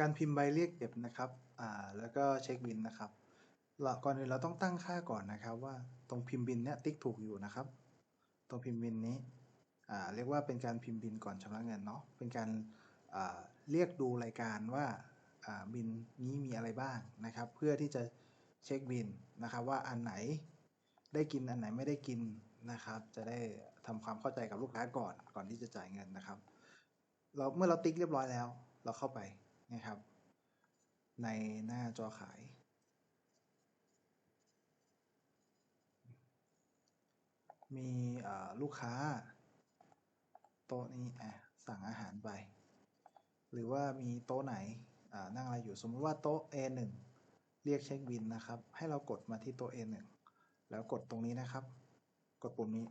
การพิมพ์ใบเรียกเก็บนะครับอ่าแล้วก็เช็คบินนะครับเราก่อนอื่นเราต้องตั้งค่าก่อนนะครับ ว่าตรงพิมพ์บินเนี้ยติ๊กถูกอยู่นะครับ ตรงพิมพ์บินนี้อ่าเรียกว่าเป็นการพิมพ์บินก่อนชำระเงินเนาะเป็นการอ่าเรียกดูรายการว่าอ่าบินนี้มีอะไรบ้างนะครับ เพื่อที่จะเช็คบินนะครับ ว่าอันไหนได้กินอันไหนไม่ได้กินนะครับ จะได้ทำความเข้าใจกับลูกค้าก่อนก่อนที่จะจ่ายเงินนะครับ เราเมื่อเราติ๊กเรียบร้อยแล้ว เราเข้าไป นะครับ ในหน้าจอขาย มีลูกค้า โต๊ะนี้สั่งอาหารไป หรือว่ามีโต๊ะไหนนั่งอะไรอยู่สมมติว่าโต๊ะ A1 เรียกเช็คบินนะครับ ให้เรากดมาที่โต๊ะ A1 แล้วกดตรงนี้นะครับ กดปุ่มนี้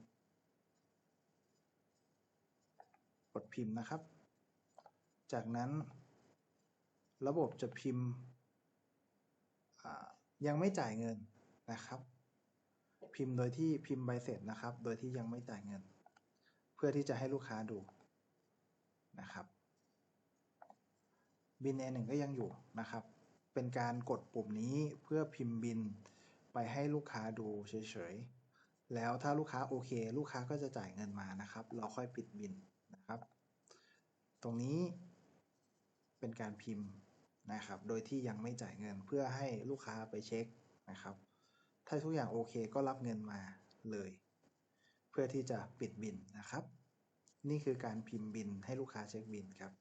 กดพิมพ์นะครับ จากนั้น ระบบจะพิมพ์ยังไม่จ่ายเงินนะครับ พิมพ์โดยที่พิมพ์ใบเสร็จนะครับ โดยที่ยังไม่จ่ายเงิน เพื่อที่จะให้ลูกค้าดูนะครับบิน A1 ก็ยังอยู่นะครับ เป็นการกดปุ่มนี้เพื่อพิมพ์บินไปให้ลูกค้าดูเฉยๆ แล้วถ้าลูกค้าโอเค ลูกค้าก็จะจ่ายเงินมานะครับ เราค่อยปิดบินนะครับ ตรงนี้เป็นการพิมพ์ นะครับ โดยที่ยังไม่จ่ายเงินเพื่อให้ลูกค้าไปเช็คนะครับ ถ้าทุกอย่างโอเคก็รับเงินมาเลย เพื่อที่จะปิดบินนะครับ นี่คือการพิมพ์บินให้ลูกค้าเช็คบินครับ